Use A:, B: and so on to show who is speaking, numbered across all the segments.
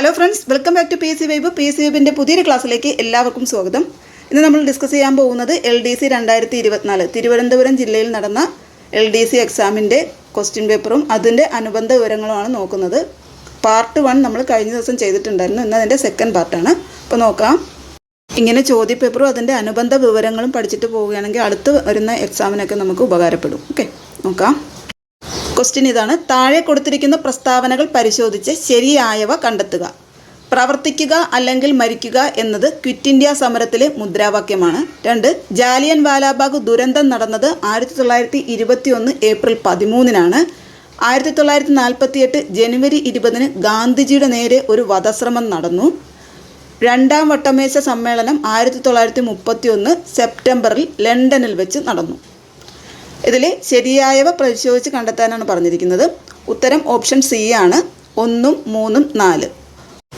A: Hello friends welcome back to P S C vibe P S C വൈബിന്റെ പുതിയൊരു ക്ലാസ്സിലേക്ക് എല്ലാവർക്കും സ്വാഗതം. ഇന്ന് നമ്മൾ ഡിസ്കസ് ചെയ്യാൻ പോകുന്നത് എൽ ഡി സി രണ്ടായിരത്തി ഇരുപത്തിനാല് തിരുവനന്തപുരം ജില്ലയിൽ നടന്ന എൽ ഡി സി എക്സാമിന്റെ ക്വസ്റ്റ്യൻ പേപ്പറും അതിന്റെ അനുബന്ധ വിവരങ്ങളുമാണ് നോക്കുന്നത്. പാർട്ട് വൺ നമ്മൾ കഴിഞ്ഞ ദിവസം ചെയ്തിട്ടുണ്ടായിരുന്നു. ഇന്ന് അതിന്റെ സെക്കൻഡ് പാർട്ടാണ് അപ്പോൾ നോക്കാം. ഇങ്ങനെ ചോദ്യപേപ്പറും അതിന്റെ അനുബന്ധ വിവരങ്ങളും പഠിച്ചിട്ട് പോവുകയാണെങ്കിൽ അടുത്ത് വരുന്ന എക്സാമിനൊക്കെ നമുക്ക് ഉപകാരപ്പെടും. ഓക്കെ നോക്കാം. ക്വസ്റ്റ്യൻ ഇതാണ്. താഴെ കൊടുത്തിരിക്കുന്ന പ്രസ്താവനകൾ പരിശോധിച്ച് ശരിയായവ കണ്ടെത്തുക. പ്രവർത്തിക്കുക അല്ലെങ്കിൽ മരിക്കുക എന്നത് ക്വിറ്റ് ഇന്ത്യ സമരത്തിലെ മുദ്രാവാക്യമാണ്. രണ്ട് ജാലിയൻ വാലാബാഗ് ദുരന്തം നടന്നത് ആയിരത്തി തൊള്ളായിരത്തി ഇരുപത്തി ഒന്ന് ഏപ്രിൽ പതിമൂന്നിനാണ്. ആയിരത്തി തൊള്ളായിരത്തി നാൽപ്പത്തിയെട്ട് ജനുവരി ഇരുപതിന് ഗാന്ധിജിയുടെ നേരെ ഒരു വധശ്രമം നടന്നു. രണ്ടാം വട്ടമേശ സമ്മേളനം ആയിരത്തി തൊള്ളായിരത്തി മുപ്പത്തി ഒന്ന് സെപ്റ്റംബറിൽ ലണ്ടനിൽ വെച്ച് നടന്നു. ഇതിൽ ശരിയായവ പരിശോധിച്ച് കണ്ടെത്താനാണ് പറഞ്ഞിരിക്കുന്നത്. ഉത്തരം ഓപ്ഷൻ സി ആണ്. ഒന്നും മൂന്നും നാല്.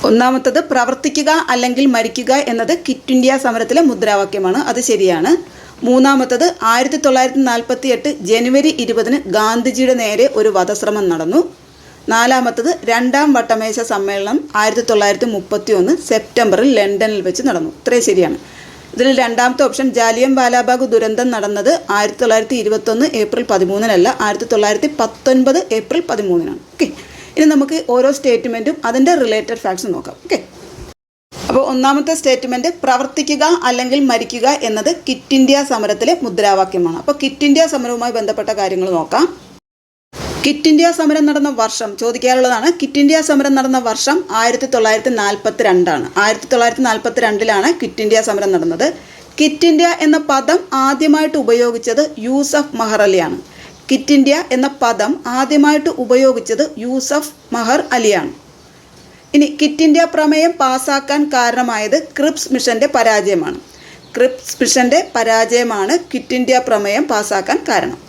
A: ഒന്നാമത്തത് പ്രവർത്തിക്കുക അല്ലെങ്കിൽ മരിക്കുക എന്നത് കിറ്റ് ഇന്ത്യ സമരത്തിലെ മുദ്രാവാക്യമാണ്. അത് ശരിയാണ്. മൂന്നാമത്തത് ആയിരത്തി തൊള്ളായിരത്തി നാൽപ്പത്തി എട്ട് ജനുവരി ഇരുപതിന് ഗാന്ധിജിയുടെ നേരെ ഒരു വധശ്രമം നടന്നു. നാലാമത്തത് രണ്ടാം വട്ടമേശ സമ്മേളനം ആയിരത്തി തൊള്ളായിരത്തി മുപ്പത്തി ഒന്ന് സെപ്റ്റംബറിൽ ലണ്ടനിൽ വെച്ച് നടന്നു. ഇത്രയും ശരിയാണ്. ഇതിൽ രണ്ടാമത്തെ ഓപ്ഷൻ ജാലിയൻ വാലാബാഗ് ദുരന്തം നടന്നത് ആയിരത്തി തൊള്ളായിരത്തി ഇരുപത്തൊന്ന് ഏപ്രിൽ പതിമൂന്നിനല്ല ആയിരത്തി തൊള്ളായിരത്തി പത്തൊൻപത് ഏപ്രിൽ പതിമൂന്നിനാണ്. ഓക്കെ ഇനി നമുക്ക് ഓരോ സ്റ്റേറ്റ്മെന്റും അതിന്റെ റിലേറ്റഡ് ഫാക്ട്സ് നോക്കാം. ഓക്കെ അപ്പോൾ ഒന്നാമത്തെ സ്റ്റേറ്റ്മെന്റ് പ്രവർത്തിക്കുക അല്ലെങ്കിൽ മരിക്കുക എന്നത് കിറ്റ് ഇന്ത്യ സമരത്തിലെ മുദ്രാവാക്യമാണ്. അപ്പോൾ കിറ്റ് ഇന്ത്യ സമരവുമായി ബന്ധപ്പെട്ട കാര്യങ്ങൾ നോക്കാം. കിറ്റ് ഇന്ത്യ സമരം നടന്ന വർഷം ചോദിക്കാറുള്ളതാണ് കിറ്റ് ഇന്ത്യ സമരം നടന്ന വർഷം ആയിരത്തി തൊള്ളായിരത്തി നാൽപ്പത്തി രണ്ടാണ് ആയിരത്തി തൊള്ളായിരത്തി നാൽപ്പത്തി രണ്ടിലാണ് കിറ്റ് ഇന്ത്യ സമരം നടന്നത്. കിറ്റ് ഇന്ത്യ എന്ന പദം ആദ്യമായിട്ട് ഉപയോഗിച്ചത് യൂസഫ് മഹർ അലിയാണ്. കിറ്റ് ഇന്ത്യ എന്ന പദം ആദ്യമായിട്ട് ഉപയോഗിച്ചത് യൂസഫ് മഹർ അലിയാണ്. ഇനി കിറ്റ് ഇന്ത്യ പ്രമേയം പാസാക്കാൻ കാരണമായത് ക്രിപ്സ് മിഷന്റെ പരാജയമാണ്. ക്രിപ്സ് മിഷന്റെ പരാജയമാണ് കിറ്റ് ഇന്ത്യ പ്രമേയം പാസാക്കാൻ കാരണം.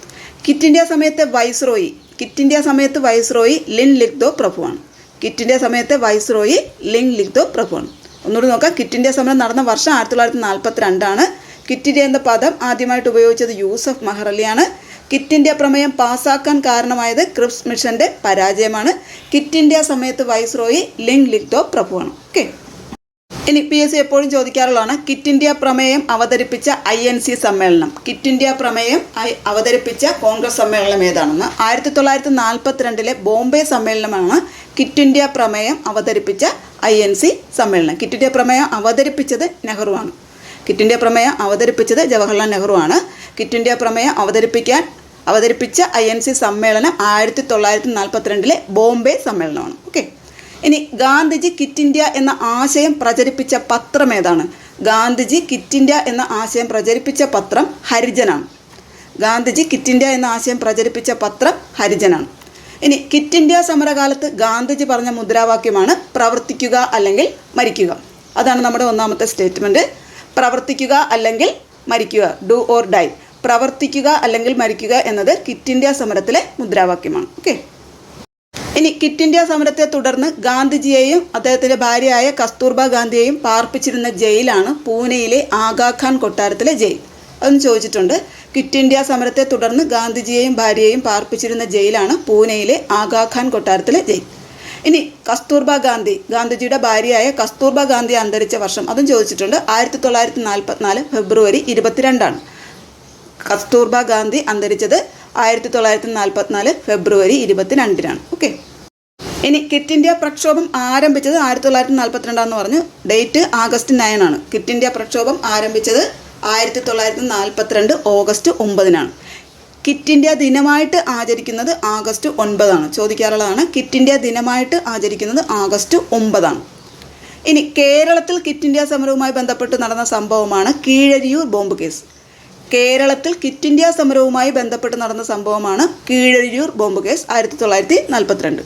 A: കിറ്റ് ഇന്ത്യ സമയത്തെ വൈസ്രോയി കിറ്റ് ഇന്ത്യ സമയത്ത് വൈസ്രോയി ലിൻ ലിഗ്ദോ പ്രഭുവാണ്. കിറ്റ് ഇന്ത്യ സമയത്തെ വൈസ്രോയി ലിൻ ലിഗ്ദോ പ്രഭുവാണ്. ഒന്നുകൂടി നോക്കാം. കിറ്റ് ഇന്ത്യ സമരം നടന്ന വർഷം ആയിരത്തി തൊള്ളായിരത്തി നാൽപ്പത്തി രണ്ടാണ് കിറ്റ് ഇന്ത്യ എന്ന പദം ആദ്യമായിട്ട് ഉപയോഗിച്ചത് യൂസഫ് മഹറലിയാണ്. കിറ്റ് ഇന്ത്യ പ്രമേയം പാസാക്കാൻ കാരണമായത് ക്രിപ്സ് മിഷന്റെ പരാജയമാണ്. കിറ്റ് ഇന്ത്യ സമയത്ത് വൈസ്രോയി ലിങ് ലിഗ്ദോ പ്രഭുവാണ്. ഓക്കെ. ഇനി പി എസ് സി എപ്പോഴും ചോദിക്കാറുള്ളതാണ് കിറ്റ് ഇന്ത്യ പ്രമേയം അവതരിപ്പിച്ച ഐ എൻ സി സമ്മേളനം. കിറ്റ് ഇന്ത്യ പ്രമേയം അവതരിപ്പിച്ച കോൺഗ്രസ് സമ്മേളനം ഏതാണെന്ന്. ആയിരത്തി തൊള്ളായിരത്തി നാൽപ്പത്തിരണ്ടിലെ ബോംബെ സമ്മേളനമാണ് കിറ്റ് ഇന്ത്യ പ്രമേയം അവതരിപ്പിച്ച ഐ എൻ സി സമ്മേളനം. കിറ്റ് ഇന്ത്യ പ്രമേയം അവതരിപ്പിച്ചത് നെഹ്റുവാണ്. കിറ്റ് ഇന്ത്യ പ്രമേയം അവതരിപ്പിച്ചത് ജവഹർലാൽ നെഹ്റു ആണ് കിറ്റ് ഇന്ത്യ പ്രമേയം അവതരിപ്പിക്കാൻ അവതരിപ്പിച്ച ഐ എൻ സി സമ്മേളനം ആയിരത്തി തൊള്ളായിരത്തി നാൽപ്പത്തിരണ്ടിലെ ബോംബെ സമ്മേളനമാണ്. ഓക്കെ? ഇനി ഗാന്ധിജി കിറ്റ് ഇന്ത്യ എന്ന ആശയം പ്രചരിപ്പിച്ച പത്രം ഏതാണ്? ഗാന്ധിജി കിറ്റ് ഇന്ത്യ എന്ന ആശയം പ്രചരിപ്പിച്ച പത്രം ഹരിജനാണ്. ഗാന്ധിജി കിറ്റ് ഇന്ത്യ എന്ന ആശയം പ്രചരിപ്പിച്ച പത്രം ഹരിജനാണ്. ഇനി കിറ്റ് ഇന്ത്യ സമരകാലത്ത് ഗാന്ധിജി പറഞ്ഞ മുദ്രാവാക്യമാണ് പ്രവർത്തിക്കുക അല്ലെങ്കിൽ മരിക്കുക. അതാണ് നമ്മുടെ ഒന്നാമത്തെ സ്റ്റേറ്റ്മെന്റ് പ്രവർത്തിക്കുക അല്ലെങ്കിൽ മരിക്കുക ഡു ഓർ ഡൈ പ്രവർത്തിക്കുക അല്ലെങ്കിൽ മരിക്കുക എന്നത് കിറ്റ് ഇന്ത്യ സമരത്തിലെ മുദ്രാവാക്യമാണ്. ഓക്കെ ഇനി കിറ്റ് ഇന്ത്യ സമരത്തെ തുടർന്ന് ഗാന്ധിജിയെയും അദ്ദേഹത്തിന്റെ ഭാര്യയായ കസ്തൂർബ ഗാന്ധിയെയും പാർപ്പിച്ചിരുന്ന ജയിലാണ് പൂനെയിലെ ആഗാഖാൻ കൊട്ടാരത്തിലെ ജയിൽ. അതൊന്ന് ചോദിച്ചിട്ടുണ്ട്. ക്വിറ്റ് ഇന്ത്യ സമരത്തെ തുടർന്ന് ഗാന്ധിജിയെയും ഭാര്യയെയും പാർപ്പിച്ചിരുന്ന ജയിലാണ് പൂനെയിലെ ആഗാഖാൻ കൊട്ടാരത്തിലെ ജയിൽ. ഇനി കസ്തൂർബ ഗാന്ധി ഗാന്ധിജിയുടെ ഭാര്യയായ കസ്തൂർബ ഗാന്ധി അന്തരിച്ച വർഷം അതും ചോദിച്ചിട്ടുണ്ട്. ആയിരത്തി തൊള്ളായിരത്തി നാൽപ്പത്തിനാല് ഫെബ്രുവരി ഇരുപത്തിരണ്ടാണ് കസ്തൂർബ ഗാന്ധി അന്തരിച്ചത് ആയിരത്തി തൊള്ളായിരത്തി നാൽപ്പത്തിനാല് ഫെബ്രുവരി ഇരുപത്തിരണ്ടിനാണ്. ഓക്കെ ഇനി കിറ്റ് ഇന്ത്യ പ്രക്ഷോഭം ആരംഭിച്ചത് ആയിരത്തി തൊള്ളായിരത്തി നാൽപ്പത്തിരണ്ടാന്ന് പറഞ്ഞു ഡേറ്റ് ആഗസ്റ്റ് നയൻ ആണ് കിറ്റ് ഇന്ത്യ പ്രക്ഷോഭം ആരംഭിച്ചത് ആയിരത്തി തൊള്ളായിരത്തി നാൽപ്പത്തിരണ്ട് ഓഗസ്റ്റ് ഒമ്പതിനാണ്. കിറ്റ് ഇന്ത്യ ദിനമായിട്ട് ആചരിക്കുന്നത് ആഗസ്റ്റ് ഒൻപതാണ്. ചോദിക്കാറുള്ളതാണ് കിറ്റ് ഇന്ത്യ ദിനമായിട്ട് ആചരിക്കുന്നത് ആഗസ്റ്റ് ഒമ്പതാണ്. ഇനി കേരളത്തിൽ കിറ്റ് ഇന്ത്യ സമരവുമായി ബന്ധപ്പെട്ട് നടന്ന സംഭവമാണ് കീഴരിയൂർ ബോംബ് കേസ്. കേരളത്തിൽ കിറ്റ് ഇന്ത്യ സമരവുമായി ബന്ധപ്പെട്ട് നടന്ന സംഭവമാണ് കീഴരിയൂർ ബോംബ് കേസ് ആയിരത്തി തൊള്ളായിരത്തി നാൽപ്പത്തിരണ്ട്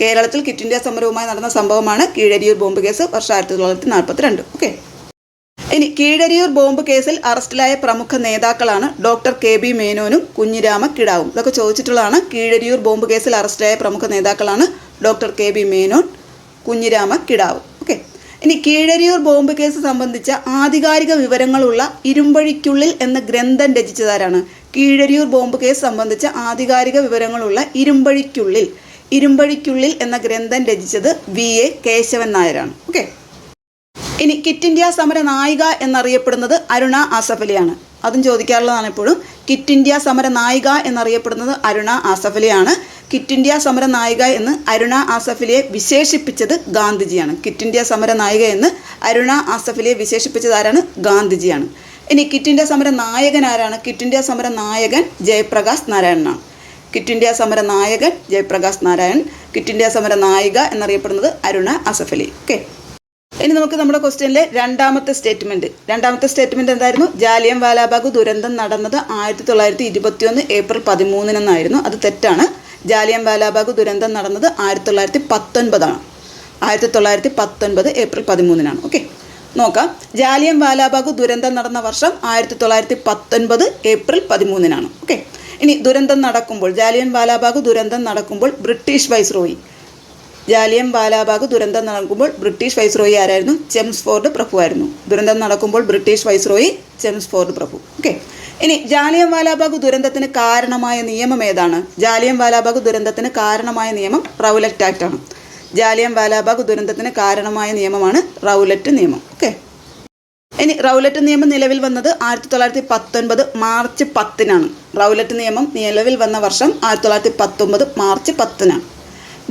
A: കേരളത്തിൽ കിറ്റ് ഇന്ത്യ സമരവുമായി നടന്ന സംഭവമാണ് കീഴരിയൂർ ബോംബ് കേസ് വർഷം ആയിരത്തി തൊള്ളായിരത്തി നാൽപ്പത്തിരണ്ട് ഓക്കെ. ഇനി കീഴരിയൂർ ബോംബ് കേസിൽ അറസ്റ്റിലായ പ്രമുഖ നേതാക്കളാണ് ഡോക്ടർ കെ ബി മേനോനും കുഞ്ഞിരാമ കിടാവും. ഇതൊക്കെ ചോദിച്ചിട്ടുള്ളതാണ് കീഴരിയൂർ ബോംബ് കേസിൽ അറസ്റ്റിലായ പ്രമുഖ നേതാക്കളാണ് doctor K B Menon Kunhirama കിടാവും. ഇനി കീഴരിയൂർ ബോംബ് കേസ് സംബന്ധിച്ച ആധികാരിക വിവരങ്ങളുള്ള ഇരുമ്പഴിക്കുള്ളിൽ എന്ന ഗ്രന്ഥം രചിച്ചതാരാണ്? കീഴരിയൂർ ബോംബ് കേസ് സംബന്ധിച്ച ആധികാരിക വിവരങ്ങളുള്ള ഇരുമ്പഴിക്കുള്ളിൽ ഇരുമ്പഴിക്കുള്ളിൽ എന്ന ഗ്രന്ഥം രചിച്ചത് വി. എ. കേശവൻ നായരാണ്. ഓക്കെ. ഇനി കിറ്റ് ഇന്ത്യ സമര നായിക എന്നറിയപ്പെടുന്നത് അരുണ ആസഫലിയാണ്. അതും ചോദിക്കാറുള്ളതാണ് എപ്പോഴും കിറ്റ് ഇന്ത്യ സമര നായിക എന്നറിയപ്പെടുന്നത് അരുണ ആസഫലിയാണ്. കിറ്റ് ഇന്ത്യ സമര നായിക എന്ന് അരുണ ആസഫിലിയെ വിശേഷിപ്പിച്ചത് ഗാന്ധിജിയാണ്. കിറ്റ് ഇന്ത്യ സമര നായിക എന്ന് അരുണ ആസഫിലിയെ വിശേഷിപ്പിച്ചത് ആരാണ്? ഗാന്ധിജിയാണ്. ഇനി കിറ്റ് ഇന്ത്യ സമര നായകൻ ആരാണ്? കിറ്റ് ഇന്ത്യ സമര നായകൻ ജയപ്രകാശ് നാരായണനാണ്. കിറ്റ് ഇന്ത്യ സമര നായകൻ ജയപ്രകാശ് നാരായൺ. കിറ്റ് ഇന്ത്യ സമര നായിക എന്നറിയപ്പെടുന്നത് അരുണ അസഫലി ഓക്കെ ഇനി നമുക്ക് നമ്മുടെ ക്വസ്റ്റ്യനിലെ രണ്ടാമത്തെ സ്റ്റേറ്റ്മെന്റ് രണ്ടാമത്തെ സ്റ്റേറ്റ്മെന്റ് എന്തായിരുന്നു? ജാലിയം വാലാബാഗ് ദുരന്തം നടന്നത് ആയിരത്തി തൊള്ളായിരത്തി ഇരുപത്തിയൊന്ന് ഏപ്രിൽ പതിമൂന്നിനെന്നായിരുന്നു അത് തെറ്റാണ്. ജാലിയൻ വാലാബാഗ് ദുരന്തം നടന്നത് ആയിരത്തി തൊള്ളായിരത്തി പത്തൊൻപതാണ് ആയിരത്തി തൊള്ളായിരത്തി പത്തൊൻപത് ഏപ്രിൽ പതിമൂന്നിനാണ്. ഓക്കെ. നോക്കാം. ജാലിയൻ വാലാബാഗ് ദുരന്തം നടന്ന വർഷം ആയിരത്തി തൊള്ളായിരത്തി പത്തൊൻപത് ഏപ്രിൽ പതിമൂന്നിനാണ്. ഓക്കെ. ഇനി ദുരന്തം നടക്കുമ്പോൾ ജാലിയൻ വാലാബാഗ് ദുരന്തം നടക്കുമ്പോൾ ബ്രിട്ടീഷ് വൈസ്രോയി ജാലിയൻ ബാലാബാഗ് ദുരന്തം നടക്കുമ്പോൾ ബ്രിട്ടീഷ് വൈസ്രോയി ആരായിരുന്നു? ചെംസ്ഫോർഡ് പ്രഭുവായിരുന്നു ദുരന്തം നടക്കുമ്പോൾ ബ്രിട്ടീഷ് വൈസ്രോയി ചെംസ്ഫോർഡ് പ്രഭു. ഓക്കെ ഇനി ജാലിയൻ വാലാബാഗ് ദുരന്തത്തിന് കാരണമായ നിയമം ഏതാണ്? ജാലിയൻ വാലാബാഗ് ദുരന്തത്തിന് കാരണമായ നിയമം റൗലറ്റ് ആക്ട് ആണ്. ജാലിയൻ വാലാബാഗ് ദുരന്തത്തിന് കാരണമായ നിയമമാണ് റൗലറ്റ് നിയമം. ഓക്കെ ഇനി റൗലറ്റ് നിയമം നിലവിൽ വന്നത് ആയിരത്തി തൊള്ളായിരത്തി പത്തൊൻപത് മാർച്ച് പത്തിനാണ്. റൗലറ്റ് നിയമം നിലവിൽ വന്ന വർഷം ആയിരത്തി തൊള്ളായിരത്തി പത്തൊമ്പത് മാർച്ച് പത്തിനാണ്.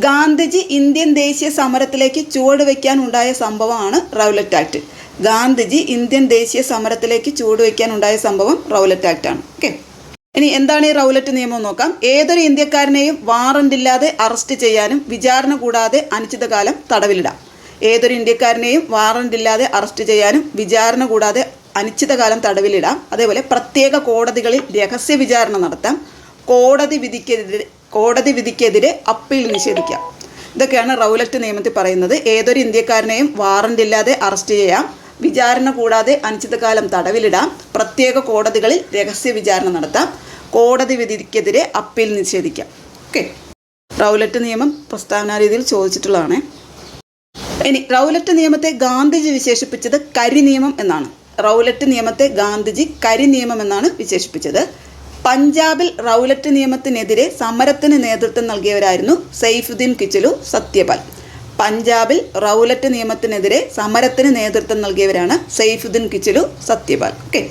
A: ഗാന്ധിജി ഇന്ത്യൻ ദേശീയ സമരത്തിലേക്ക് ചുവടുവെക്കാൻ ഉണ്ടായ സംഭവമാണ് റൗലറ്റ് ആക്ട്. ഗാന്ധിജി ഇന്ത്യൻ ദേശീയ സമരത്തിലേക്ക് ചുവടുവെക്കാൻ ഉണ്ടായ സംഭവം റൗലറ്റ് ആക്ട് ആണ്. ഓക്കെ? ഇനി എന്താണ് ഈ റൗലറ്റ് നിയമം നോക്കാം. ഏതൊരു ഇന്ത്യക്കാരനെയും വാറന്റ് ഇല്ലാതെ അറസ്റ്റ് ചെയ്യാനും വിചാരണ കൂടാതെ അനിശ്ചിതകാലം തടവിലിടാം. ഏതൊരു ഇന്ത്യക്കാരനെയും വാറന്റ് ഇല്ലാതെ അറസ്റ്റ് ചെയ്യാനും വിചാരണ കൂടാതെ അനിശ്ചിതകാലം തടവിലിടാം. അതേപോലെ പ്രത്യേക കോടതികളിൽ രഹസ്യ വിചാരണ നടത്താം. കോടതി വിധിക്കെതിരെ കോടതി വിധിക്കെതിരെ അപ്പീൽ നിഷേധിക്കാം ഇതൊക്കെയാണ് റൗലറ്റ് നിയമത്തിൽ പറയുന്നത്. ഏതൊരു ഇന്ത്യക്കാരനെയും വാറന്റ് ഇല്ലാതെ അറസ്റ്റ് ചെയ്യാം. വിചാരണ കൂടാതെ അനിശ്ചിതകാലം തടവിലിടാം. പ്രത്യേക കോടതികളിൽ രഹസ്യ വിചാരണ നടത്താം. കോടതി വിധിക്കെതിരെ അപ്പീൽ നിഷേധിക്കാം. ഓക്കെ. റൗലറ്റ് നിയമം പ്രസ്താവന രീതിയിൽ ചോദിച്ചിട്ടുള്ളതാണ്. ഇനി റൗലറ്റ് നിയമത്തെ ഗാന്ധിജി വിശേഷിപ്പിച്ചത് കരി നിയമം എന്നാണ്. റൗലറ്റ് നിയമത്തെ ഗാന്ധിജി കരി നിയമം എന്നാണ് വിശേഷിപ്പിച്ചത്. പഞ്ചാബിൽ റൗലറ്റ് നിയമത്തിനെതിരെ സമരത്തിന് നേതൃത്വം നൽകിയവരായിരുന്നു സെയ്ഫുദ്ദീൻ കിച്ചലു സത്യപാൽ. പഞ്ചാബിൽ റൗലറ്റ് നിയമത്തിനെതിരെ സമരത്തിന് നേതൃത്വം നൽകിയവരാണ് സെയ്ഫുദ്ദീൻ കിച്ചലു സത്യപാൽ. ഓക്കെ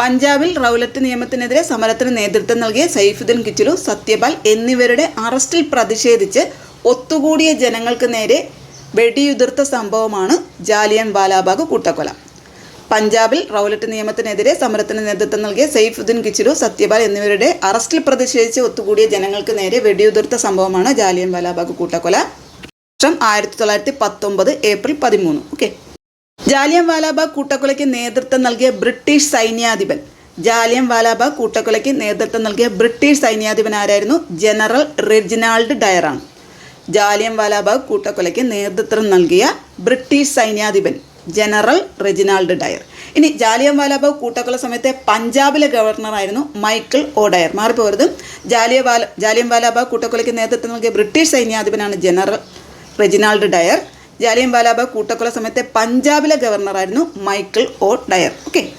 A: പഞ്ചാബിൽ റൗലറ്റ് നിയമത്തിനെതിരെ സമരത്തിന് നേതൃത്വം നൽകിയ സെയ്ഫുദ്ദീൻ കിച്ചലു സത്യപാൽ എന്നിവരുടെ അറസ്റ്റിൽ പ്രതിഷേധിച്ച് ഒത്തുകൂടിയ ജനങ്ങൾക്ക് നേരെ വെടിയുതിർത്ത സംഭവമാണ് ജാലിയൻ വാലാബാഗ് കൂട്ടക്കൊല. പഞ്ചാബിൽ റൌലറ്റ് നിയമത്തിനെതിരെ സമരത്തിന് നേതൃത്വം നൽകിയ സൈഫുദ്ദീൻ കിച്ചിലു സത്യപാൽ എന്നിവരുടെ അറസ്റ്റിൽ പ്രതിഷേധിച്ച് ഒത്തുകൂടിയ ജനങ്ങൾക്ക് നേരെ വെടിയുതിർത്ത സംഭവമാണ് ജാലിയൻ വാലാബാഗ് കൂട്ടക്കൊല. വർഷം ആയിരത്തി തൊള്ളായിരത്തി പത്തൊമ്പത് ഏപ്രിൽ പതിമൂന്ന്. ഓക്കെ. ജാലിയൻ വാലാബാഗ് കൂട്ടക്കൊലയ്ക്ക് നേതൃത്വം നൽകിയ ബ്രിട്ടീഷ് സൈന്യാധിപൻ. ജാലിയൻ വാലാബാഗ് കൂട്ടക്കൊലയ്ക്ക് നേതൃത്വം നൽകിയ ബ്രിട്ടീഷ് സൈന്യാധിപൻ ആരായിരുന്നു? ജനറൽ റെജിനാൾഡ് ഡയറാണ്. ജാലിയൻ വാലാബാഗ് കൂട്ടക്കൊലയ്ക്ക് നേതൃത്വം നൽകിയ ബ്രിട്ടീഷ് സൈന്യാധിപൻ. General Reginald Dyer. ഇനി ജാലിയൻ വാലാബാഗ് കൂട്ടക്കൊല സമയത്തെ പഞ്ചാബിലെ ഗവർണറായിരുന്നു മൈക്കിൾ ഒ ഡയർ മാറിപ്പോരുത്. ജാലിയ വാല ജാലിയൻ വാലാബാഗ് കൂട്ടക്കൊലയ്ക്ക് നേതൃത്വം നൽകിയ ബ്രിട്ടീഷ് സൈന്യാധിപനാണ് general Reginald Dyer. Jallian Walabagh കൂട്ടക്കൊല സമയത്തെ പഞ്ചാബിലെ ഗവർണറായിരുന്നു മൈക്കിൾ ഒ ഡയർ. ഓക്കെ.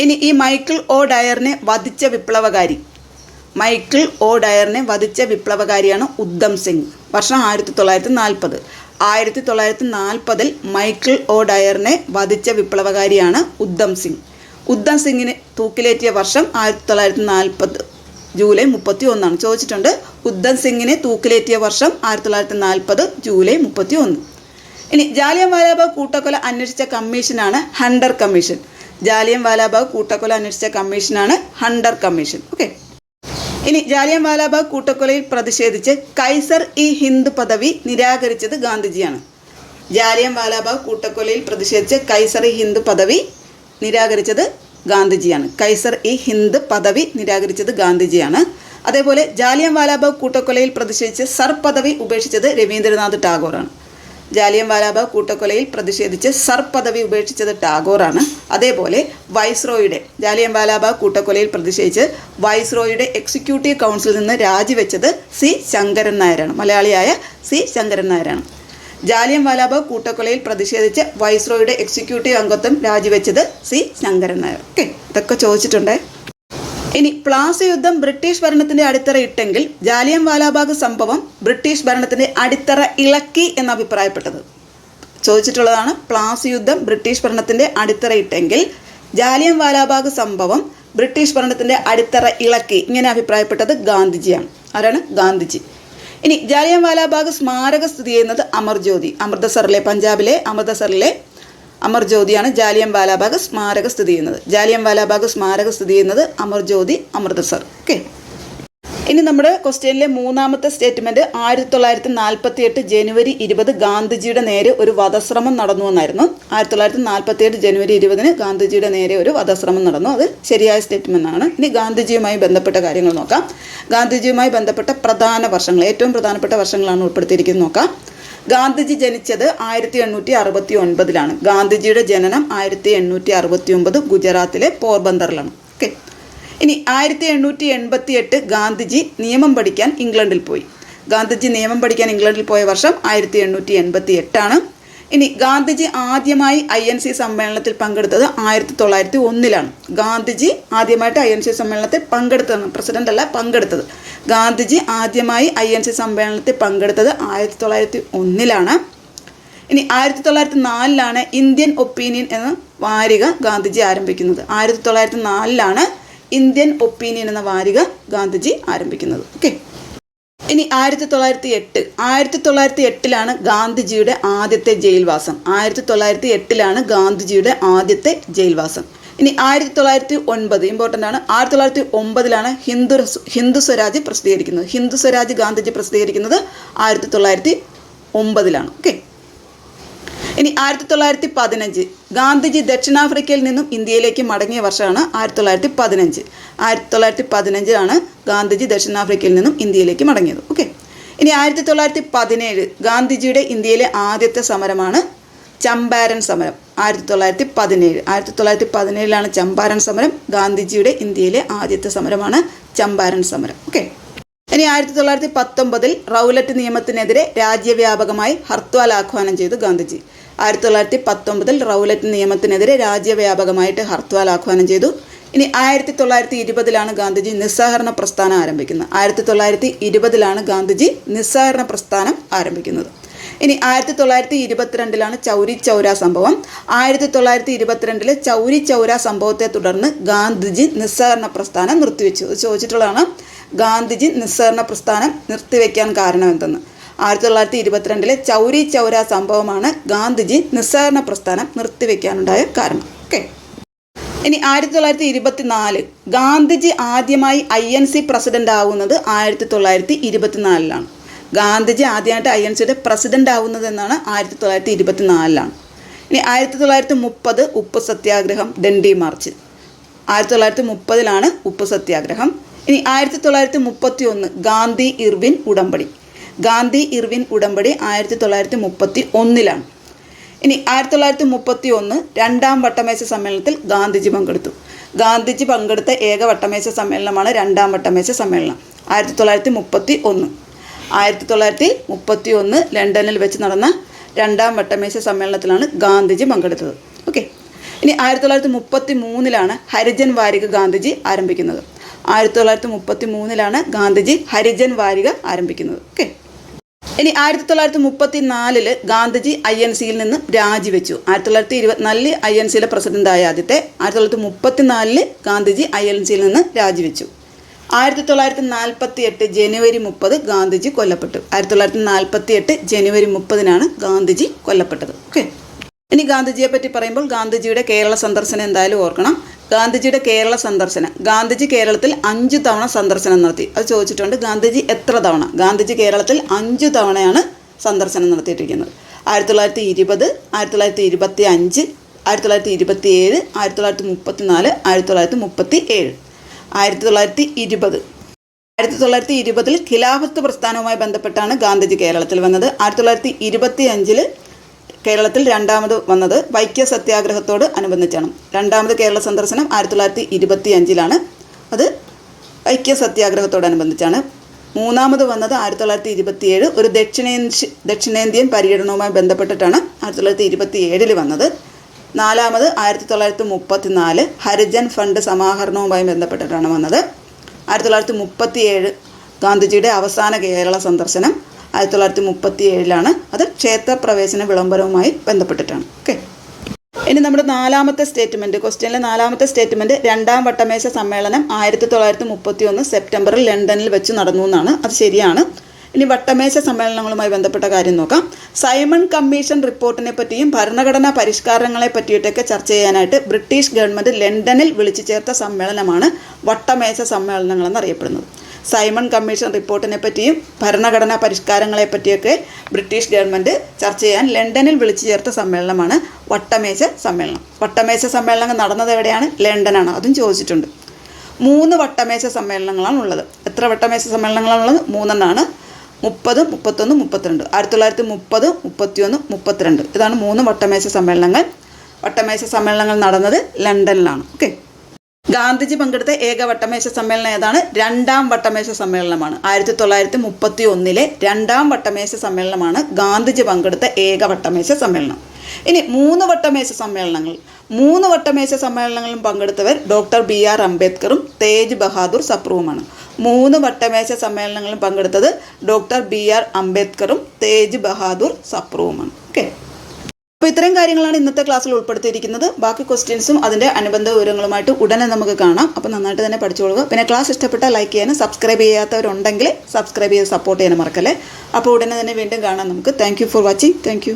A: ഇനി ഈ മൈക്കിൾ ഒ ഡയറിനെ വധിച്ച വിപ്ലവകാരി. മൈക്കിൾ ഒ ഡയറിനെ വധിച്ച വിപ്ലവകാരിയാണ് ഉദ്ധം സിംഗ്. വർഷം ആയിരത്തി തൊള്ളായിരത്തി നാൽപ്പത്. ആയിരത്തി തൊള്ളായിരത്തി നാൽപ്പതിൽ മൈക്കിൾ ഒ ഡയറിനെ വധിച്ച വിപ്ലവകാരിയാണ് ഉദ്ധം സിംഗ്. ഉദ്ധം സിംഗിനെ തൂക്കിലേറ്റിയ വർഷം ആയിരത്തി തൊള്ളായിരത്തി നാൽപ്പത് ജൂലൈ മുപ്പത്തി ഒന്നാണ് ചോദിച്ചിട്ടുണ്ട് ഉദ്ധം സിംഗിനെ തൂക്കിലേറ്റിയ വർഷം ആയിരത്തി തൊള്ളായിരത്തി നാൽപ്പത് ജൂലൈ മുപ്പത്തി ഒന്ന് ഇനി ജാലിയൻ വാലാബാഗ് കൂട്ടക്കൊല അന്വേഷിച്ച കമ്മീഷനാണ് ഹണ്ടർ കമ്മീഷൻ. ജാലിയൻ വാലാബാഗ് കൂട്ടക്കൊല അന്വേഷിച്ച കമ്മീഷനാണ് ഹണ്ടർ കമ്മീഷൻ. ഓക്കെ. ഇനി ജാലിയൻ വാലാബാഗ് കൂട്ടക്കൊലയിൽ പ്രതിഷേധിച്ച് കൈസർ ഇ ഹിന്ദ് പദവി നിരാകരിച്ചത് ഗാന്ധിജിയാണ്. ജാലിയൻ വാലാബാഗ് കൂട്ടക്കൊലയിൽ പ്രതിഷേധിച്ച് കൈസർ ഇ ഹിന്ദ് പദവി നിരാകരിച്ചത് ഗാന്ധിജിയാണ്. കൈസർ ഇ ഹിന്ദ് പദവി നിരാകരിച്ചത് ഗാന്ധിജിയാണ്. അതേപോലെ ജാലിയൻ വാലാബാഗ് കൂട്ടക്കൊലയിൽ പ്രതിഷേധിച്ച് സർ പദവി ഉപേക്ഷിച്ചത് രവീന്ദ്രനാഥ് ടാഗോറാണ്. ജാലിയൻ വാലാബാഗ് കൂട്ടക്കൊലയിൽ പ്രതിഷേധിച്ച് സർ പദവി ഉപേക്ഷിച്ചത് ടാഗോറാണ്. അതേപോലെ വൈസ്രോയുടെ ജാലിയൻ വാലാബാഗ് കൂട്ടക്കൊലയിൽ പ്രതിഷേധിച്ച് വൈസ്രോയുടെ എക്സിക്യൂട്ടീവ് കൗൺസിൽ നിന്ന് രാജിവെച്ചത് സി ശങ്കരൻ നായരാണ്. മലയാളിയായ സി ശങ്കരൻ നായരാണ്. ജാലിയൻ വാലാബാഗ് കൂട്ടക്കൊലയിൽ പ്രതിഷേധിച്ച് വൈസ്രോയുടെ എക്സിക്യൂട്ടീവ് അംഗത്വം രാജിവെച്ചത് സി ശങ്കരൻ നായർ. ഓക്കെ ഇതൊക്കെ ചോദിച്ചിട്ടുണ്ടേ? ഇനി പ്ലാസി യുദ്ധം ബ്രിട്ടീഷ് ഭരണത്തിന്റെ അടിത്തറ ഇട്ടെങ്കിൽ ജാലിയൻ വാലാബാഗ് സംഭവം ബ്രിട്ടീഷ് ഭരണത്തിന്റെ അടിത്തറ ഇളക്കി എന്ന് അഭിപ്രായപ്പെട്ടത്? ചോദിച്ചിട്ടുള്ളതാണ് പ്ലാസ് യുദ്ധം ബ്രിട്ടീഷ് ഭരണത്തിന്റെ അടിത്തറ ഇട്ടെങ്കിൽ ജാലിയൻ വാലാബാഗ് സംഭവം ബ്രിട്ടീഷ് ഭരണത്തിന്റെ അടിത്തറ ഇളക്കി ഇങ്ങനെ അഭിപ്രായപ്പെട്ടത് ഗാന്ധിജിയാണ്. ആരാണ്? ഗാന്ധിജി. ഇനി ജാലിയൻ വാലാബാഗ് സ്മാരക സ്ഥിതി ചെയ്യുന്നത് അമർജ്യോതി അമൃതസറിലെ പഞ്ചാബിലെ അമൃതസറിലെ അമർജ്യോതിയാണ് ജാലിയൻ വാലാബാഗ് സ്മാരക സ്ഥിതി ചെയ്യുന്നത്. ജാലിയൻ വാലാബാഗ് സ്മാരക സ്ഥിതി ചെയ്യുന്നത് അമർ ജ്യോതി അമൃതസർ ഓക്കെ ഇനി നമ്മുടെ ക്വസ്റ്റ്യനിലെ മൂന്നാമത്തെ സ്റ്റേറ്റ്മെന്റ് ആയിരത്തി തൊള്ളായിരത്തി നാൽപ്പത്തി എട്ട് ജനുവരി ഇരുപത് ഗാന്ധിജിയുടെ നേരെ ഒരു വധശ്രമം നടന്നു എന്നായിരുന്നു. ആയിരത്തി തൊള്ളായിരത്തി നാൽപ്പത്തി എട്ട് ജനുവരി ഇരുപതിന് ഗാന്ധിജിയുടെ നേരെ ഒരു വധശ്രമം നടന്നു. അത് ശരിയായ സ്റ്റേറ്റ്മെന്റ് ആണ് ഇനി ഗാന്ധിജിയുമായി ബന്ധപ്പെട്ട കാര്യങ്ങൾ നോക്കാം. ഗാന്ധിജിയുമായി ബന്ധപ്പെട്ട പ്രധാന വർഷങ്ങൾ ഏറ്റവും പ്രധാനപ്പെട്ട വർഷങ്ങളാണ് ഉൾപ്പെടുത്തിയിരിക്കുന്നത്. നോക്കാം. ഗാന്ധിജി ജനിച്ചത് ആയിരത്തി എണ്ണൂറ്റി അറുപത്തി ഒൻപതിലാണ് ഗാന്ധിജിയുടെ ജനനം ആയിരത്തി എണ്ണൂറ്റി അറുപത്തി ഒമ്പത് ഗുജറാത്തിലെ പോർബന്തറിലാണ് ഓക്കെ ഇനി ആയിരത്തി എണ്ണൂറ്റി എൺപത്തി എട്ട് ഗാന്ധിജി നിയമം പഠിക്കാൻ ഇംഗ്ലണ്ടിൽ പോയി. ഗാന്ധിജി നിയമം പഠിക്കാൻ ഇംഗ്ലണ്ടിൽ പോയ വർഷം ആയിരത്തി എണ്ണൂറ്റി എൺപത്തി എട്ടാണ് ഇനി ഗാന്ധിജി ആദ്യമായി ഐ എൻ സി സമ്മേളനത്തിൽ പങ്കെടുത്തത് ആയിരത്തി തൊള്ളായിരത്തി ഒന്നിലാണ് ഗാന്ധിജി ആദ്യമായിട്ട് ഐ എൻ സി സമ്മേളനത്തിൽ പങ്കെടുത്തതാണ് പ്രസിഡന്റ് അല്ല പങ്കെടുത്തത്. ഗാന്ധിജി ആദ്യമായി ഐ എൻ സി സമ്മേളനത്തിൽ പങ്കെടുത്തത് ആയിരത്തി തൊള്ളായിരത്തി ഒന്നിലാണ് ഇനി ആയിരത്തി തൊള്ളായിരത്തി നാലിലാണ് ഇന്ത്യൻ ഒപ്പീനിയൻ എന്ന വാരിക ഗാന്ധിജി ആരംഭിക്കുന്നത്. ആയിരത്തി തൊള്ളായിരത്തി നാലിലാണ് ഇന്ത്യൻ ഒപ്പീനിയൻ എന്ന വാരിക ഗാന്ധിജി ആരംഭിക്കുന്നത്. ഓക്കെ. ഇനി ആയിരത്തി തൊള്ളായിരത്തി എട്ട് ആയിരത്തി തൊള്ളായിരത്തി എട്ടിലാണ് ഗാന്ധിജിയുടെ ആദ്യത്തെ ജയിൽവാസം. ആയിരത്തി തൊള്ളായിരത്തി എട്ടിലാണ് ഗാന്ധിജിയുടെ ആദ്യത്തെ ജയിൽവാസം. ഇനി ആയിരത്തി തൊള്ളായിരത്തി ഒൻപത് ഇമ്പോർട്ടന്റ് ആണ്. ആയിരത്തി തൊള്ളായിരത്തി ഒമ്പതിലാണ് ഹിന്ദു ഹിന്ദു സ്വരാജ് പ്രസിദ്ധീകരിക്കുന്നത്. ഹിന്ദു സ്വരാജ് ഗാന്ധിജി പ്രസിദ്ധീകരിക്കുന്നത് ആയിരത്തി തൊള്ളായിരത്തി ഒമ്പതിലാണ് ഓക്കെ ഇനി ആയിരത്തി തൊള്ളായിരത്തി പതിനഞ്ച് ഗാന്ധിജി ദക്ഷിണാഫ്രിക്കയിൽ നിന്നും ഇന്ത്യയിലേക്ക് മടങ്ങിയ വർഷമാണ് ആയിരത്തി തൊള്ളായിരത്തി പതിനഞ്ച് ആയിരത്തി തൊള്ളായിരത്തി പതിനഞ്ചിലാണ് ഗാന്ധിജി ദക്ഷിണാഫ്രിക്കയിൽ നിന്നും ഇന്ത്യയിലേക്ക് മടങ്ങിയത്. ഓക്കെ ഇനി ആയിരത്തി തൊള്ളായിരത്തി പതിനേഴ് ഗാന്ധിജിയുടെ ഇന്ത്യയിലെ ആദ്യത്തെ സമരമാണ് ചമ്പാരൻ സമരം. ആയിരത്തി തൊള്ളായിരത്തി പതിനേഴ് ആയിരത്തി തൊള്ളായിരത്തി പതിനേഴിലാണ് ചമ്പാരൻ സമരം. ഗാന്ധിജിയുടെ ഇന്ത്യയിലെ ആദ്യത്തെ സമരമാണ് ചമ്പാരൻ സമരം. ഓക്കെ ഇനി ആയിരത്തി തൊള്ളായിരത്തി പത്തൊമ്പതിൽ റൗലറ്റ് നിയമത്തിനെതിരെ രാജ്യവ്യാപകമായി ഹർത്താൽ ആഹ്വാനം ചെയ്തു ഗാന്ധിജി. ആയിരത്തി തൊള്ളായിരത്തി പത്തൊമ്പതിൽ റൗലറ്റ് നിയമത്തിനെതിരെ രാജ്യവ്യാപകമായിട്ട് ഹർത്താൽ ആഹ്വാനം ചെയ്തു. ഇനി ആയിരത്തി തൊള്ളായിരത്തി ഇരുപതിലാണ് ഗാന്ധിജി നിസ്സഹകരണ പ്രസ്ഥാനം ആരംഭിക്കുന്നത്. ആയിരത്തി തൊള്ളായിരത്തി ഇരുപതിലാണ് ഗാന്ധിജി നിസ്സഹകരണ പ്രസ്ഥാനം ആരംഭിക്കുന്നത്. ഇനി ആയിരത്തി തൊള്ളായിരത്തി ഇരുപത്തിരണ്ടിലാണ് ചൗരി ചൗര സംഭവം. ആയിരത്തി തൊള്ളായിരത്തി ഇരുപത്തിരണ്ടിലെ ചൗരി ചൗര സംഭവത്തെ തുടർന്ന് ഗാന്ധിജി നിസ്സഹകരണ പ്രസ്ഥാനം നിർത്തിവെച്ചു. അത് ചോദിച്ചിട്ടുള്ളതാണ് ഗാന്ധിജി നിസ്സഹകരണ പ്രസ്ഥാനം നിർത്തിവെക്കാൻ കാരണം എന്തെന്ന് ആയിരത്തി തൊള്ളായിരത്തി ഇരുപത്തിരണ്ടിലെ ചൗരി ചൗര സംഭവമാണ് ഗാന്ധിജി നിസ്സഹകരണ പ്രസ്ഥാനം നിർത്തിവെക്കാനുണ്ടായ കാരണം. ഓക്കെ. ഇനി ആയിരത്തി തൊള്ളായിരത്തി ഇരുപത്തിനാല് ഗാന്ധിജി ആദ്യമായി ഐ എൻ സി പ്രസിഡന്റ് ആവുന്നത് ആയിരത്തി തൊള്ളായിരത്തി ഇരുപത്തിനാലിലാണ് ഗാന്ധിജി ആദ്യമായിട്ട് ഐ എൻ സിയുടെ പ്രസിഡന്റ് ആവുന്നത് എന്നാണ് ആയിരത്തി തൊള്ളായിരത്തി ഇരുപത്തിനാലിലാണ് ഇനി ആയിരത്തി തൊള്ളായിരത്തി മുപ്പത് ഉപ്പ് സത്യാഗ്രഹം ഡണ്ടി മാർച്ച് ആയിരത്തി തൊള്ളായിരത്തി മുപ്പതിലാണ് ഉപ്പ് സത്യാഗ്രഹം. ഇനി ആയിരത്തി തൊള്ളായിരത്തി മുപ്പത്തി ഒന്ന് ഗാന്ധി ഇർവിൻ ഉടമ്പടി. ഗാന്ധി ഇർവിൻ ഉടമ്പടി ആയിരത്തി തൊള്ളായിരത്തി മുപ്പത്തി ഒന്നിലാണ് ഇനി ആയിരത്തി തൊള്ളായിരത്തി മുപ്പത്തി ഒന്ന് രണ്ടാം വട്ടമേശ സമ്മേളനത്തിൽ ഗാന്ധിജി പങ്കെടുത്തു. ഗാന്ധിജി പങ്കെടുത്ത ഏക വട്ടമേശ സമ്മേളനമാണ് രണ്ടാം വട്ടമേശ സമ്മേളനം. ആയിരത്തി തൊള്ളായിരത്തി മുപ്പത്തി ഒന്ന് ആയിരത്തി തൊള്ളായിരത്തി മുപ്പത്തി ഒന്ന് ലണ്ടനിൽ വെച്ച് നടന്ന രണ്ടാം വട്ടമേശ സമ്മേളനത്തിലാണ് ഗാന്ധിജി പങ്കെടുത്തത്. ഓക്കെ ഇനി ആയിരത്തി തൊള്ളായിരത്തി മുപ്പത്തി മൂന്നിലാണ് ഹരിജൻ വാരിക ഗാന്ധിജി ആരംഭിക്കുന്നത്. ആയിരത്തി തൊള്ളായിരത്തി മുപ്പത്തി മൂന്നിലാണ് ഗാന്ധിജി ഹരിജൻ വാരിക ആരംഭിക്കുന്നത്. ഓക്കെ ഇനി ആയിരത്തി തൊള്ളായിരത്തി മുപ്പത്തി നാലിൽ ഗാന്ധിജി ഐ എൻ സിയിൽ നിന്ന് രാജിവെച്ചു. ആയിരത്തി തൊള്ളായിരത്തി ഇരുപത്തിനാലിൽ ഐ എൻ സിയിലെ പ്രസിഡന്റായ ആദ്യത്തെ. ആയിരത്തി തൊള്ളായിരത്തി മുപ്പത്തിനാലിൽ ഗാന്ധിജി ഐ എൻ സിയിൽ നിന്ന് രാജിവെച്ചു. ആയിരത്തി തൊള്ളായിരത്തി നാൽപ്പത്തി എട്ട് ജനുവരി മുപ്പത് ഗാന്ധിജി കൊല്ലപ്പെട്ടു. ആയിരത്തി തൊള്ളായിരത്തി നാൽപ്പത്തി എട്ട് ജനുവരി മുപ്പതിനാണ് ഗാന്ധിജി കൊല്ലപ്പെട്ടത്. ഓക്കെ ഇനി ഗാന്ധിജിയെ പറ്റി പറയുമ്പോൾ ഗാന്ധിജിയുടെ കേരള സന്ദർശനം എന്തായാലും ഓർക്കണം. ഗാന്ധിജിയുടെ കേരള സന്ദർശനം. ഗാന്ധിജി കേരളത്തിൽ അഞ്ചു തവണ സന്ദർശനം നടത്തി. അത് ചോദിച്ചിട്ടുണ്ട് ഗാന്ധിജി എത്ര തവണ? ഗാന്ധിജി കേരളത്തിൽ അഞ്ചു തവണയാണ് സന്ദർശനം നടത്തിയിട്ടിരിക്കുന്നത്. ആയിരത്തി തൊള്ളായിരത്തി ഇരുപത് ആയിരത്തി തൊള്ളായിരത്തി ഇരുപത്തി അഞ്ച് ആയിരത്തി തൊള്ളായിരത്തി ഇരുപത്തി ഏഴ് ആയിരത്തി തൊള്ളായിരത്തി മുപ്പത്തി നാല് ആയിരത്തി തൊള്ളായിരത്തി മുപ്പത്തി ഏഴ് ആയിരത്തി തൊള്ളായിരത്തി ഇരുപത് ആയിരത്തി തൊള്ളായിരത്തി ഇരുപതിൽ ഖിലാഫത്ത് പ്രസ്ഥാനവുമായി ബന്ധപ്പെട്ടാണ് ഗാന്ധിജി കേരളത്തിൽ വന്നത്. ആയിരത്തി തൊള്ളായിരത്തി ഇരുപത്തി അഞ്ചിൽ കേരളത്തിൽ രണ്ടാമത് വന്നത് വൈക്യ സത്യാഗ്രഹത്തോട് അനുബന്ധിച്ചാണ്. രണ്ടാമത് കേരള സന്ദർശനം ആയിരത്തി തൊള്ളായിരത്തി ഇരുപത്തി അഞ്ചിലാണ് അത് ഐക്യ സത്യാഗ്രഹത്തോടനുബന്ധിച്ചാണ് മൂന്നാമത് വന്നത് ആയിരത്തി തൊള്ളായിരത്തി ഇരുപത്തിയേഴ് ഒരു ദക്ഷിണേന്ത്യ ദക്ഷിണേന്ത്യൻ പര്യടനവുമായി ബന്ധപ്പെട്ടിട്ടാണ് ആയിരത്തി തൊള്ളായിരത്തി ഇരുപത്തി ഏഴിൽ വന്നത്. നാലാമത് ആയിരത്തി തൊള്ളായിരത്തി മുപ്പത്തി നാല് ഹരിജൻ ഫണ്ട് സമാഹരണവുമായി ബന്ധപ്പെട്ടിട്ടാണ് വന്നത്. ആയിരത്തി തൊള്ളായിരത്തി മുപ്പത്തി ഏഴ് ഗാന്ധിജിയുടെ അവസാന കേരള സന്ദർശനം. ആയിരത്തി തൊള്ളായിരത്തി മുപ്പത്തി ഏഴിലാണ് അത് ക്ഷേത്രപ്രവേശന വിളംബരവുമായി ബന്ധപ്പെട്ടിട്ടാണ്. ഓക്കെ. ഇനി നമ്മുടെ നാലാമത്തെ സ്റ്റേറ്റ്മെന്റ് ക്വസ്റ്റ്യനിലെ നാലാമത്തെ സ്റ്റേറ്റ്മെന്റ് രണ്ടാം വട്ടമേശ സമ്മേളനം ആയിരത്തി തൊള്ളായിരത്തി മുപ്പത്തി ഒന്ന് സെപ്റ്റംബറിൽ ലണ്ടനിൽ വെച്ച് നടന്നു എന്നാണ്. അത് ശരിയാണ്. ഇനി വട്ടമേശ സമ്മേളനങ്ങളുമായി ബന്ധപ്പെട്ട കാര്യം നോക്കാം. സൈമൺ കമ്മീഷൻ റിപ്പോർട്ടിനെ പറ്റിയും ഭരണഘടനാ പരിഷ്കാരങ്ങളെ പറ്റിയിട്ടൊക്കെ ചർച്ച ചെയ്യാനായിട്ട് ബ്രിട്ടീഷ് ഗവൺമെന്റ് ലണ്ടനിൽ വിളിച്ചു ചേർത്ത സമ്മേളനമാണ് വട്ടമേശ സമ്മേളനങ്ങൾ എന്നറിയപ്പെടുന്നത് സൈമൺ കമ്മീഷൻ റിപ്പോർട്ടിനെ പറ്റിയും ഭരണഘടനാ പരിഷ്കാരങ്ങളെ പറ്റിയൊക്കെ ബ്രിട്ടീഷ് ഗവൺമെന്റ് ചർച്ച ചെയ്യാൻ ലണ്ടനിൽ വിളിച്ചു ചേർത്ത സമ്മേളനമാണ് വട്ടമേശ സമ്മേളനം. വട്ടമേശ സമ്മേളനം നടന്നത് എവിടെയാണ്? ലണ്ടനാണ്. അതും ചോദിച്ചിട്ടുണ്ട്. മൂന്ന് വട്ടമേശ സമ്മേളനങ്ങളാണ് ഉള്ളത്. എത്ര വട്ടമേശ സമ്മേളനങ്ങളാണ് ഉള്ളത്? മൂന്നെണ്ണമാണ് മുപ്പത് മുപ്പത്തൊന്ന് മുപ്പത്തിരണ്ട്. ആയിരത്തി തൊള്ളായിരത്തി മുപ്പത് മുപ്പത്തിയൊന്ന് മുപ്പത്തിരണ്ട്. ഇതാണ് മൂന്ന് വട്ടമേശ സമ്മേളനങ്ങൾ. വട്ടമേശ സമ്മേളനങ്ങൾ നടന്നത് ലണ്ടനിലാണ്. ഓക്കെ? ഗാന്ധിജി പങ്കെടുത്ത ഏക വട്ടമേശ സമ്മേളനം ഏതാണ്? രണ്ടാം വട്ടമേശ സമ്മേളനമാണ്. ആയിരത്തി തൊള്ളായിരത്തി മുപ്പത്തി ഒന്നിലെ രണ്ടാം വട്ടമേശ സമ്മേളനമാണ് ഗാന്ധിജി പങ്കെടുത്ത ഏക വട്ടമേശ സമ്മേളനം. ഇനി മൂന്ന് വട്ടമേശ സമ്മേളനങ്ങൾ. മൂന്ന് വട്ടമേശ സമ്മേളനങ്ങളിലും പങ്കെടുത്തവർ ഡോക്ടർ ബി ആർ അംബേദ്കറും തേജ് ബഹാദൂർ സപ്രുവുമാണ്. മൂന്ന് വട്ടമേശ സമ്മേളനങ്ങളിലും പങ്കെടുത്തത് ഡോക്ടർ ബി ആർ അംബേദ്കറും തേജ് ബഹാദൂർ സപ്രുവുമാണ്. ഓക്കെ. അപ്പോൾ ഇത്രയും കാര്യങ്ങളാണ് ഇന്നത്തെ ക്ലാസ്സിൽ ഉൾപ്പെടുത്തിയിരിക്കുന്നത്. ബാക്കി ക്വസ്റ്റ്യൻസും അതിന്റെ അനുബന്ധ വിവരങ്ങളുമായിട്ട് ഉടനെ നമുക്ക് കാണാം. അപ്പോൾ നന്നായിട്ട് തന്നെ പഠിച്ചുകൊള്ളുക പിന്നെ ക്ലാസ് ഇഷ്ടപ്പെട്ടാൽ ലൈക്ക് ചെയ്യാനും സബ്സ്ക്രൈബ് ചെയ്യാത്തവരുണ്ടെങ്കിൽ സബ്സ്ക്രൈബ് ചെയ്ത് സപ്പോർട്ട് ചെയ്യാനും മറക്കല്ലേ. അപ്പോൾ ഉടനെ തന്നെ വീണ്ടും കാണാം നമുക്ക്. Thank for watching. താങ്ക്